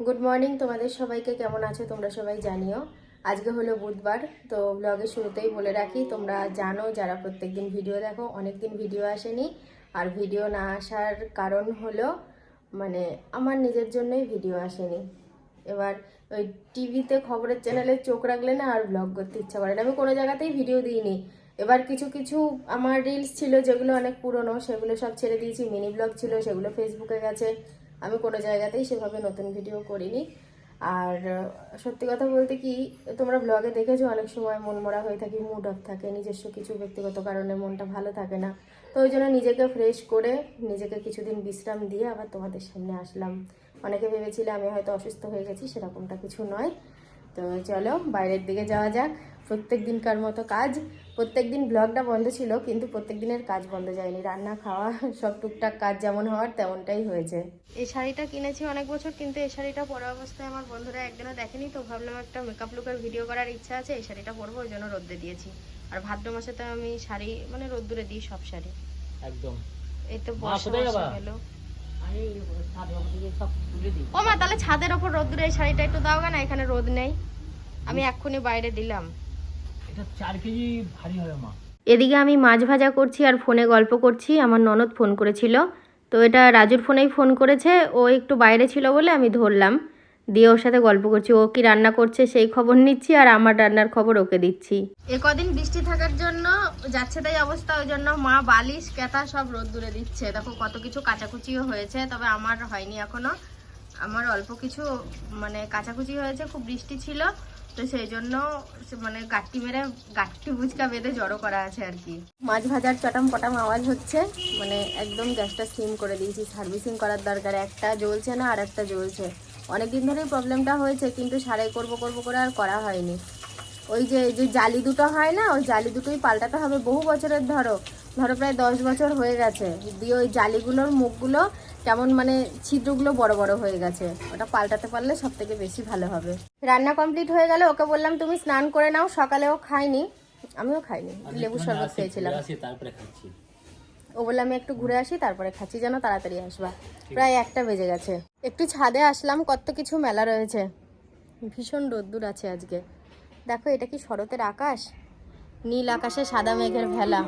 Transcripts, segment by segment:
Good morning তোমাদের সবাইকে কেমন আছো তোমরা সবাই জানিও। আজকে হলো বুধবার, তো ব্লগের শুরুতেই বলে রাখি, তোমরা জানো যারা প্রত্যেকদিন ভিডিও দেখো অনেক দিন ভিডিও আসেনি। আর ভিডিও না আসার কারণ হলো মানে আমার নিজের জন্যই ভিডিও আসেনি। এবার ওই টিভিতে খবরের চ্যানেলে চোখ রাখলে না আর ব্লগ করতে ইচ্ছা করে না। আমি কোনো জায়গাতেই ভিডিও দিইনি। এবার কিছু কিছু আমার রিলস ছিল যেগুলো অনেক পুরনো, সেগুলো সব ছেড়ে দিয়েছি। মিনি ব্লগ ছিল, সেগুলো ফেসবুকে গেছে। আমি কোনো জায়গাতেই সেভাবে নতুন ভিডিও করিনি। আর, সত্যি কথা বলতে কি, তোমরা ব্লগে দেখেছ অনেক সময় মন মরা হয়ে থাকি মুড অফ থাকে, নিজস্ব কিছু ব্যক্তিগত কারণে মনটা ভালো থাকে না। তো ওই জন্য নিজেকে ফ্রেশ করে, নিজেকে কিছুদিন বিশ্রাম দিয়ে আবার তোমাদের সামনে আসলাম। অনেকে ভেবেছিলে আমি হয়তো অসুস্থ হয়ে গেছি, সেরকমটা কিছু নয়। তো চলো, বাইরের দিকে যাওয়া যাক। প্রত্যেক দিনকার মতো কাজ। প্রত্যেক দিন ব্লগটা বন্ধ ছিল কিন্তু প্রত্যেক দিনের কাজ বন্ধ যায়নি। রান্না খাওয়া সব টুকটাক কাজ যেমন হওয়ার তেমনটাই হয়েছে। এই শাড়িটা কিনেছি অনেক বছর কিন্তু এই শাড়িটা পরা অবস্থায় আমার বন্ধুরা একদিনও দেখেনি তো ভাবলাম একটা মেকআপ লুকের ভিডিও করার ইচ্ছা আছে এই শাড়িটা পরবো ওই জন্য রোদ্দে দিয়েছি। আর ভাদ্র মাসে তো আমি শাড়ি মানে রোদ্দুরে দিই সব শাড়ি। একদম। এই তো বর্ষা গেলো? ও মা তাহলে ছাদের ওপর রোদ্দুরে এই শাড়িটা একটু দাও না এখানে রোদ নেই। আমি এক্ষুনি বাইরে দিলাম। এটা চার কেজি ভারী হবে মা। এদিকে আমি মাছ ভাজা করছি আর ফোনে গল্প করছি। আমার ননদ ফোন করেছিল। তো এটা রাজুর ফোনেই ফোন করেছে। ও একটু বাইরে ছিল বলে আমি ধরলাম। দিয়ে ওর সাথে গল্প করছি। ও কি রান্না করছে সেই খবর নিচ্ছি আর আমার রান্নার খবর ওকে দিচ্ছি। এ কদিন বৃষ্টি থাকার জন্য যাচ্ছে তাই অবস্থা। ওই জন্য মা বালিশ কেতা সব রোদ দূরে দিচ্ছে। দেখো কত কিছু কাচাকুচিও হয়েছে তবে আমার হয়নি এখনও। আমার অল্প কিছু মানে কাচাকুচি হয়েছে খুব বৃষ্টি ছিল। তো সেই জন্য মানে গাট্টি মেরে গাট্টি বুচকা বেঁধে জড়ো করা আছে আর কি। মাছ ভাজার চটাম পটাম আওয়াজ হচ্ছে মানে একদম গ্যাসটা সিম করে দিয়েছি, সার্ভিসিং করার দরকার। একটা জ্বলছে না, আর একটা জ্বলছে। অনেকদিন ধরেই প্রবলেমটা হয়েছে, কিন্তু সারাই করব করব করে আর করা হয়নি। ওই যে যে জালি দুটো হয় না, ওই জালি দুটোই পাল্টাতে হবে বহু বছরের ধরো। ধরো প্রায় দশ বছর হয়ে গেছে। দিয়ে ওই জালিগুলোর মুখগুলো কেমন মানে ছিদ্রগুলো বড় বড় হয়ে গেছে। ওটা পাল্টাতে পারলে সব থেকে বেশি ভালো হবে। রান্না কমপ্লিট হয়ে গেলে ওকে বললাম তুমি স্নান করে নাও সকালেও খাইনি আমিও খাইনি লেবু শরবত খেয়েছিলাম। তারপরে ও বললে আমি একটু ঘুরে আসি তারপরে খাচ্ছি যেন তাড়াতাড়ি আসবা। প্রায় একটা বেজে গেছে। একটু ছাদে আসলাম কত কিছু মেলা রয়েছে। ভীষণ রোদ্দুর আছে আজকে। দেখো এটা কি শরতের আকাশ? নীল আকাশে সাদা মেঘের ভেলা।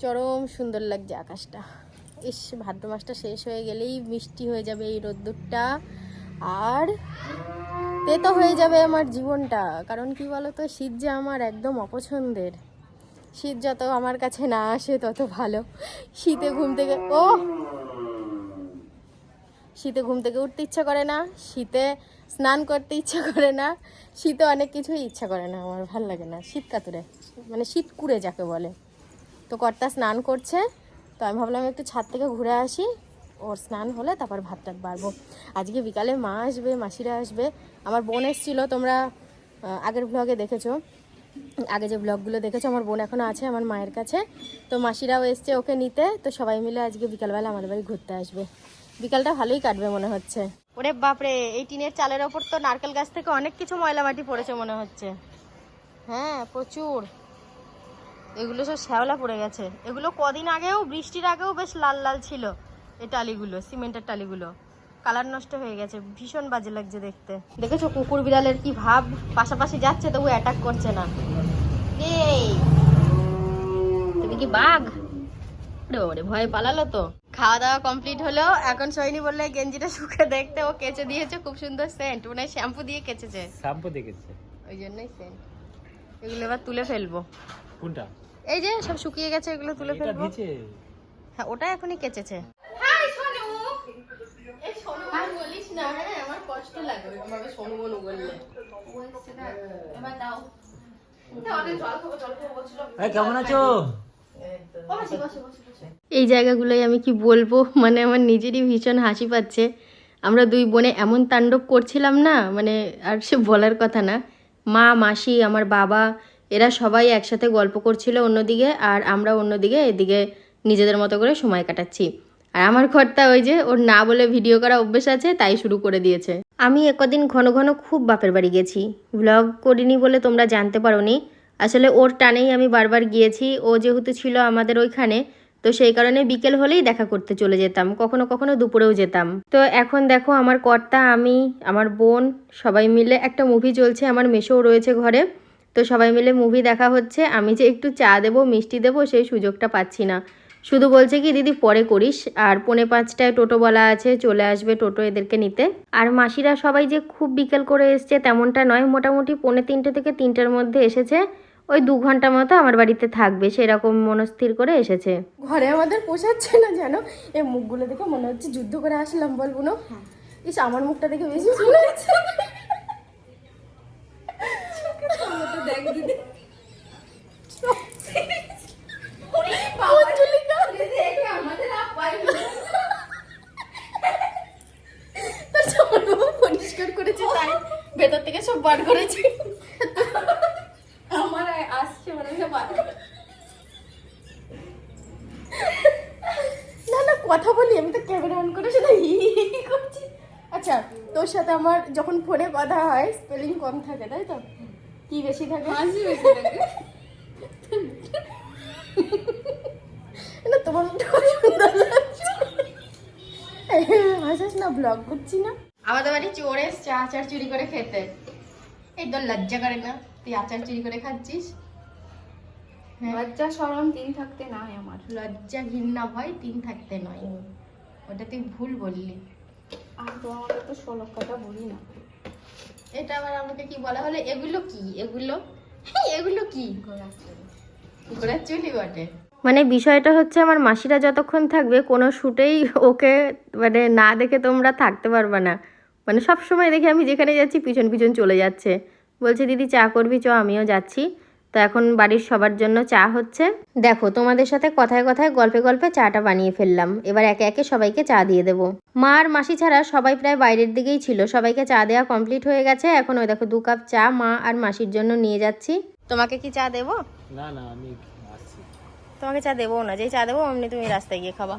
চরম সুন্দর লাগছে আকাশটা। ইস, ভাদ্র মাসটা শেষ হয়ে গেলেই মিষ্টি হয়ে যাবে এই রোদ্দুরটা। আর তেতো হয়ে যাবে আমার জীবনটা, কারণ কি বলতো, শীত যে আমার একদম অপছন্দের। শীত যত আমার কাছে না আসে, তত ভালো। শীতে ঘুম থেকে, ও! শীতে ঘুম থেকে উঠতে ইচ্ছা করে না, শীতে স্নান করতে ইচ্ছা করে না, শীতে অনেক কিছুই ইচ্ছা করে না, আমার ভালো লাগে না। শীত কাতুরে মানে শীত কুড়ে যাকে বলে। তো কর্তা স্নান করছে তো আমি ভাবলাম একটু ছাদ থেকে ঘুরে আসি। ওর স্নান হলে তারপর ভাত টাত বাড়বো। আজকে বিকালে মা আসবে মাসিরা আসবে। আমার বোন এসেছিল তোমরা আগের ব্লগে দেখেছ। আগে যে ব্লগগুলো দেখেছ আমার বোন এখনও আছে আমার মায়ের কাছে। তো মাসিরাও এসছে ওকে নিতে। তো সবাই মিলে আজকে বিকালবেলা আমাদের বাড়ি ঘুরতে আসবে। বিকালটা ভালোই কাটবে মনে হচ্ছে। ওরে বাপরে এই টিনের চালের ওপর তো নারকেল গাছ থেকে অনেক কিছু ময়লা মাটি পড়েছে মনে হচ্ছে। হ্যাঁ প্রচুর। এগুলো সব শ্যাওলা পড়ে গেছে। এগুলো কদিন আগেও বৃষ্টির আগেও বেশ লাল লাল ছিল এই টালিগুলো সিমেন্টের টালিগুলো। কালার নষ্ট হয়ে গেছে ভীষণ বাজে লাগছে দেখতে। দেখেছ কুকুর বিড়ালের কি ভাব? পাশাপাশি যাচ্ছে তবু অ্যাটাক করছে না। তুমি কি বাঘ? ওরে ভয় পালালো তো। খাওয়া দাওয়া কমপ্লিট হলো এখন সৈনি বললে গেঞ্জিটা শুকে দেখতে ও কেচে দিয়েছে খুব সুন্দর সেন্ট মনে শ্যাম্পু দিয়ে কেচেছে। শ্যাম্পু দেখেছে ওই জন্যই সেন্ট এগুলো এবার তুলে ফেলব। কোনটা? এই যে সব শুকিয়ে গেছে এগুলো তুলে এটা ফেলব। ভিজে। হ্যাঁ ওটা এখনই কেচেছে। বলিস না হ্যাঁ আমার কষ্ট লাগে সোনু বনু বললে। এবার দাও। এই, কেমন আছো? এই জায়গাগুলোই আমি কি বলব? মানে আমার নিজেরই ভীষণ হাসি পাচ্ছে। আমরা দুই বোনে এমন তাণ্ডব করছিলাম না মানে আর সে বলার কথা না। মা মাসি আমার বাবা এরা সবাই একসাথে গল্প করছিল অন্যদিকে আর আমরা অন্যদিকে এদিকে নিজেদের মতো করে সময় কাটাচ্ছি। আর আমার ঘরটা ওই যে, ওর না বলে ভিডিও করা অভ্যেস আছে, তাই শুরু করে দিয়েছে। আমি একদিন ঘন ঘন খুব বাপের বাড়ি গেছি। ব্লগ করিনি বলে তোমরা জানতে পারোনি। আসলে ওর টানেই আমি বারবার গিয়েছি। ও যেহেতু ছিল আমাদের ওইখানে, তো সেই কারণে বিকেল হলেই দেখা করতে চলে যেতাম। কখনো কখনো দুপুরেও যেতাম। তো এখন দেখো আমার কর্তা, আমি, আমার বোন, সবাই মিলে একটা মুভি চলছে। আমার মেশোও রয়েছে ঘরে। তো সবাই মিলে মুভি দেখা হচ্ছে। আমি যে একটু চা দেবো মিষ্টি দেবো সেই সুযোগটা পাচ্ছি না। শুধু বলছে কি দিদি পরে করিস। আর পৌনে পাঁচটায় টোটো বলা আছে চলে আসবে টোটো এদেরকে নিতে। আর মাসিরা সবাই যে খুব বিকেল করে এসছে তেমনটা নয়। মোটামুটি পৌনে তিনটে থেকে তিনটের মধ্যে এসেছে। ওই দু ঘণ্টা মতো আমার বাড়িতে থাকবে। সেরকম মনস্থির করে এসেছে। ঘরে আমাদের পোষাচ্ছে না জানো? এই মুখগুলো দেখে মনে হচ্ছে যুদ্ধ করে আসলাম বলব না ইস আমার মুখটা দেখে বেশি মনে হচ্ছে অঞ্জলিকা। তোর জামাইবাবু পরিষ্কার করেছে তাই থেকে সব বার আমার আসছে মানে না না কথা বলি আমি তো ক্যামেরা অন করে হি হি হি করছি। আচ্ছা তোর সাথে আমার যখন ফোনে কথা হয় স্পেলিং কম থাকে তাই তো? কি বেশি থাকে? হাসি বেশি লাগে না তোমার সুন্দর লাগছে। হাসাস না ব্লগ করছি না। আমাদের বাড়ি চোর এসছে আচার চুরি করে খেতে। এই তোর লজ্জা করে না? তুই আচার চুরি করে খাচ্ছিস? হ্যাঁ। লজ্জা সরম দিন থাকতে নাই আমার। লজ্জা ঘৃণা ভয় তিন থাকতে নয়। ওটা তুই ভুল বললি। আর তোমাকে তো ষোলো বলি না। এটা আবার আমাকে কি বলা হলো? এগুলো কি? এগুলো? এগুলো কি? ঘোড়ার চুলি বটে। মানে বিষয়টা হচ্ছে আমার মাসিরা যতক্ষণ থাকবে কোনো শ্যুটেই ওকে মানে না দেখে তোমরা থাকতে পারবে না। মানে সব সময় দেখে আমি যেখানে যাচ্ছি পিছন পিছন চলে যাচ্ছে। বলছে দিদি চা করবি? চ আমিও যাচ্ছি। তো এখন বাড়ির সবার জন্য চা হচ্ছে। দেখো তোমাদের সাথে কথায় কথায় গল্পে গল্পে চাটা বানিয়ে ফেললাম। এবার একে একে সবাইকে চা দিয়ে দেবো। মা আর মাসি ছাড়া সবাই প্রায় বাইরের দিকেই ছিল। সবাইকে চা দেওয়া কমপ্লিট হয়ে গেছে। এখন ওই দেখো দু কাপ চা মা আর মাসির জন্য নিয়ে যাচ্ছি। তোমাকে কি চা দেবো? না না আমি তোমাকে চা দেবো না? যেই চা দেবো অমনি তুমি রাস্তায় গিয়ে খাবা।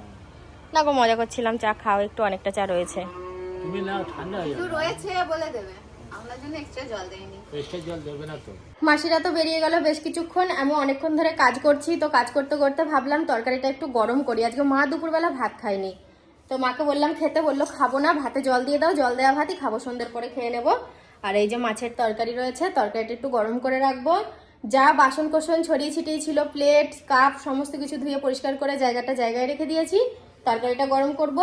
না গো মজা করছিলাম। চা খাও একটু অনেকটা চা রয়েছে। তুমি না ঠান্ডা হয়ে যাবে। রয়েছে বলে দেবে। আমরা জন্য এক্সট্রা জল দেয়নি পেস্টের জল দেবে না তো। মাসিরা তো বেরিয়ে গেল বেশ কিছুক্ষণ আমি অনেকক্ষণ ধরে কাজ করছি তো কাজ করতে করতে ভাবলাম তরকারিটা একটু গরম করি। আজকে মা দুপুরবেলা ভাত খায়নি। তো মাকে বললাম খেতে বলল খাব না ভাতে জল দিয়ে দাও জল দেওয়া ভাতই খাব সন্ধ্যের পরে খেয়ে নেব। আর এই যে মাছের তরকারি রয়েছে তরকারিটা একটু গরম করে রাখব। যা বাসন কোসন ছড়িয়ে ছিটিয়ে ছিল প্লেট কাপ সমস্ত কিছু ধুয়ে পরিষ্কার করে জায়গাটা জায়গায় রেখে দিয়েছি। তরকারিটা গরম করব।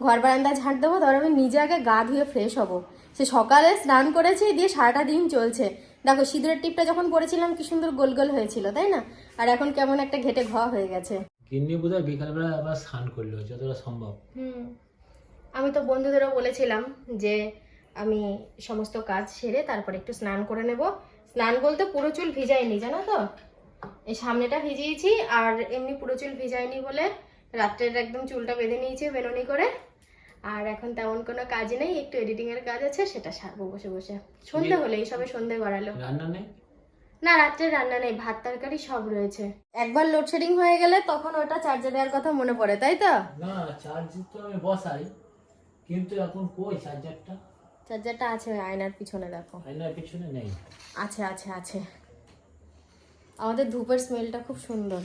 ঘর বারান্দা ঝাঁট দেবো তারপর আমি নিজে আগে গা ধুয়ে ফ্রেশ হব। সে সকালে স্নান করেছি দিয়ে সারাটা দিন চলছে। দেখো সিঁদুরের টিপটা যখন পরেছিলাম কি সুন্দর গোল গোল হয়েছিল তাই না? আর এখন কেমন একটা ঘেটে ঘ হয়ে গেছে। গিন্নি বোধহয় বিকালবেলা আবার স্নান করল যতটা সম্ভব। হুম। আমি তো বন্ধুদেরও বলেছিলাম যে আমি সমস্ত কাজ সেরে তারপরে একটু স্নান করে নেব। স্নান বলতে পুরো চুল ভিজাইনি জানো তো? এই সামনেটা ভিজিয়েছি আর এমনি পুরো চুল ভিজাইনি বলে রাত্রের একদম চুলটা বেঁধে নিয়েছি বেনুনি করে। আর এখন তেমন কোনো কাজ নেই একটু এডিটিং এর কাজ আছে সেটা সারবো বসে বসে। সন্ধে হলে এই সবে সন্ধে গড়ালো। রান্না নেই? না রাত্রে রান্না নেই ভাত তরকারি সব রয়েছে। একবার লোডশেডিং হয়ে গেলে তখন ওটা চার্জে দেওয়ার কথা মনে পড়ে তাই তো? না চার্জ তো আমি বসাই কিন্তু এখন কই চার্জারটা চার্জারটা আছে আয়নার পিছনে দেখো। আয়নার পিছনে নেই। আছে আছে আছে। আমাদের ধূপের স্মেলটা খুব সুন্দর।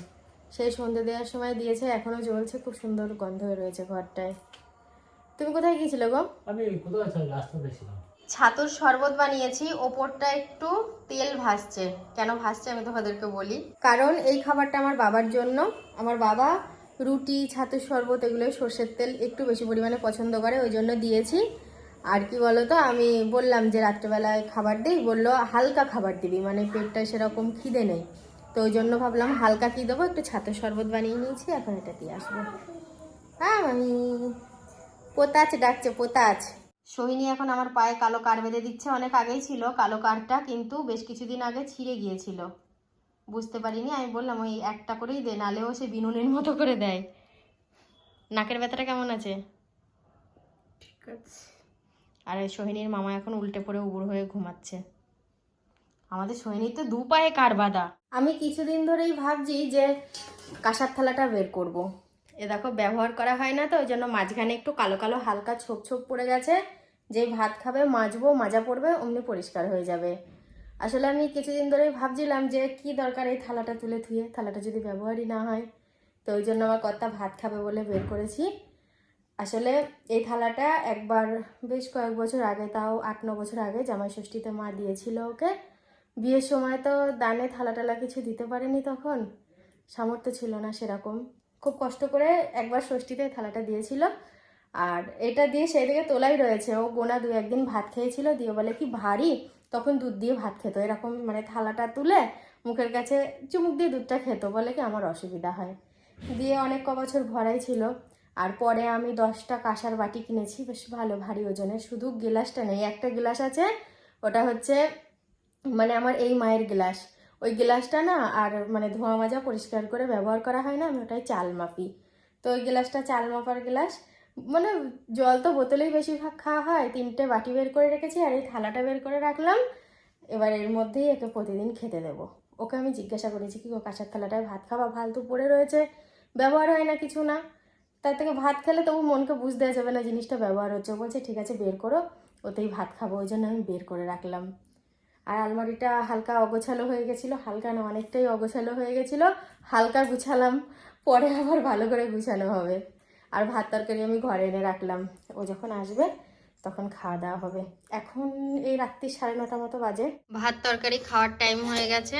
সেই সন্ধে দেওয়ার সময় দিয়েছে এখনও জ্বলছে খুব সুন্দর গন্ধ হয়ে রয়েছে ঘরটায়। তুমি কোথায় গিয়েছিলে গো? আমি কোথায় রাস্তাতে ছিলাম। ছাতুর শরবত বানিয়েছি ওপরটা একটু তেল ভাসছে। কেন ভাসছে আমি তোমাদেরকে বলি। কারণ এই খাবারটা আমার বাবার জন্য। আমার বাবা রুটি ছাতুর শরবত এগুলো সর্ষের তেল একটু বেশি পরিমাণে পছন্দ করে ওই জন্য দিয়েছি। আর কি বলতো আমি বললাম যে রাত্রেবেলায় খাবার দিই বলল হালকা খাবার দিবি মানে পেটটা সেরকম খিদে নেই। তো ওই জন্য ভাবলাম হালকা কি দেবো? একটু ছাতুর শরবত বানিয়ে নিয়েছি এখন এটা দিয়ে আসব। হ্যাঁ আমি পোতাচ ডাকছে পোতাচ। সোহিনী এখন আমার পায়ে কালো কার বেঁধে দিচ্ছে অনেক আগেই ছিল কালো কারটা কিন্তু বেশ কিছুদিন আগে ছিঁড়ে গিয়েছিল। বুঝতে পারিনি আমি বললাম ওই একটা করেই দে নালেও সে বিনুনের মতো করে দেয়। নাকের ব্যথাটা কেমন আছে? ঠিক আছে। আর সোহিনীর মামা এখন উল্টে পড়ে উবুর হয়ে ঘুমাচ্ছে। আমাদের সোহিনীর তো দু পায়ে কার বাঁধা। আমি কিছুদিন ধরেই ভাবছি যে কাঁসার থালাটা বের করব। এ দেখো, ব্যবহার করা হয় না তো, ওই জন্য মাঝখানে একটু কালো কালো হালকা ছোপ ছোপ পড়ে গেছে। যে ভাত খাবে, মাজবো, মাজা পড়বে, অমনি পরিষ্কার হয়ে যাবে। আসলে আমি কিছুদিন ধরেই ভাবছিলাম যে কি দরকার এই থালাটা তুলে থুয়ে থালাটা যদি ব্যবহারই না হয়। তো ওই জন্য আমার কর্তা ভাত খাবে বলে বের করেছি। আসলে এই থালাটা একবার, বেশ কয়েক বছর আগে, তাও আট, ন বছর আগে জামাই ষষ্ঠীতে মা দিয়েছিল ওকে। বিয়ের সময় তো দানে থালা টালা কিছু দিতে পারেনি তখন। সামর্থ্য ছিল না সেরকম। খুব কষ্ট করে একবার ষষ্ঠীতে থালাটা দিয়েছিল। আর এটা দিয়ে সেই দিকে তোলাই রয়েছে। ও গোনা দু একদিন ভাত খেয়েছিল। দিয়ে বলে, কি ভারী! তখন দুধ দিয়ে ভাত খেত। এরকম মানে থালাটা তুলে মুখের কাছে চুমুক দিয়ে দুধটা খেত। বলে কি, আমার অসুবিধা হয়। দিয়ে অনেক ক বছর ভরাই ছিল। আর পরে আমি দশটা কাঁসার বাটি কিনেছি। বেশ ভালো, ভারী ওজনের। শুধু গ্লাসটা নেই, একটা গ্লাস আছে। ওটা হচ্ছে মানে আমার এই মায়ের গ্লাস। ওই গ্লাসটা না আর মানে ধোঁয়া মাজা পরিষ্কার করে ব্যবহার করা হয় না, আমি ওটাই চাল মাপি। তো ওই গ্লাসটা চাল মাপার গ্লাস মানে জল তো বোতলেই বেশিরভাগ খাওয়া হয়, তিনটে বাটি বের করে রেখেছি আর এই থালাটা বের করে রাখলাম। এবার এর মধ্যেই একে প্রতিদিন খেতে দেবো। ওকে আমি জিজ্ঞাসা করেছি, কি ও কাঁসার থালাটায় ভাত খাওয়া ফালতু পড়ে রয়েছে, ব্যবহার হয় না কিছু না? তার থেকে ভাত খেলে তবু মনকে বুঝ দেওয়া যাবে না, জিনিসটা ব্যবহার হচ্ছে। বলছে, ঠিক আছে, বের করো, ওতেই ভাত খাব। ওই জন্য আমি বের করে রাখলাম। আর আলমারিটা হালকা অগোছালো হয়ে গেছিল, হালকা না অনেকটাই অগোছালো হয়ে গেছিল, হালকা গুছালাম, পরে আবার ভালো করে গুছানো হবে। আর ভাত তরকারি আমি ঘরে এনে রাখলাম, ও যখন আসবে তখন খাওয়া দাওয়া হবে। এখন এই রাত্রি সাড়ে নটা মতো বাজে। ভাত তরকারি খাওয়ার টাইম হয়ে গেছে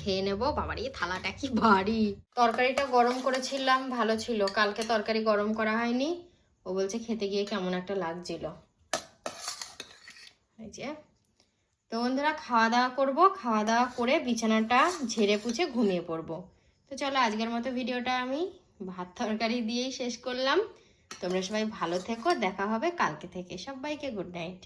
খেয়ে নেব বাবারই থালাটা কি ভারী। তরকারিটা গরম করেছিলাম, ভালো ছিল, কালকে তরকারি গরম করা হয়নি। ও বলছে খেতে গিয়ে কেমন একটা লাগছিল। এই যে তো বন্ধুরা খাওয়া দাওয়া করব, খাওয়া দাওয়া করে বিছানাটা ঝেড়ে পুছে ঘুমিয়ে পড়ব। তো চলো আজকের মতো ভিডিওটা আমি ভাত তরকারি দিয়েই শেষ করলাম। তোমরা সবাই ভালো থেকো, দেখা হবে কালকে থেকে। সবাইকে গুড নাইট।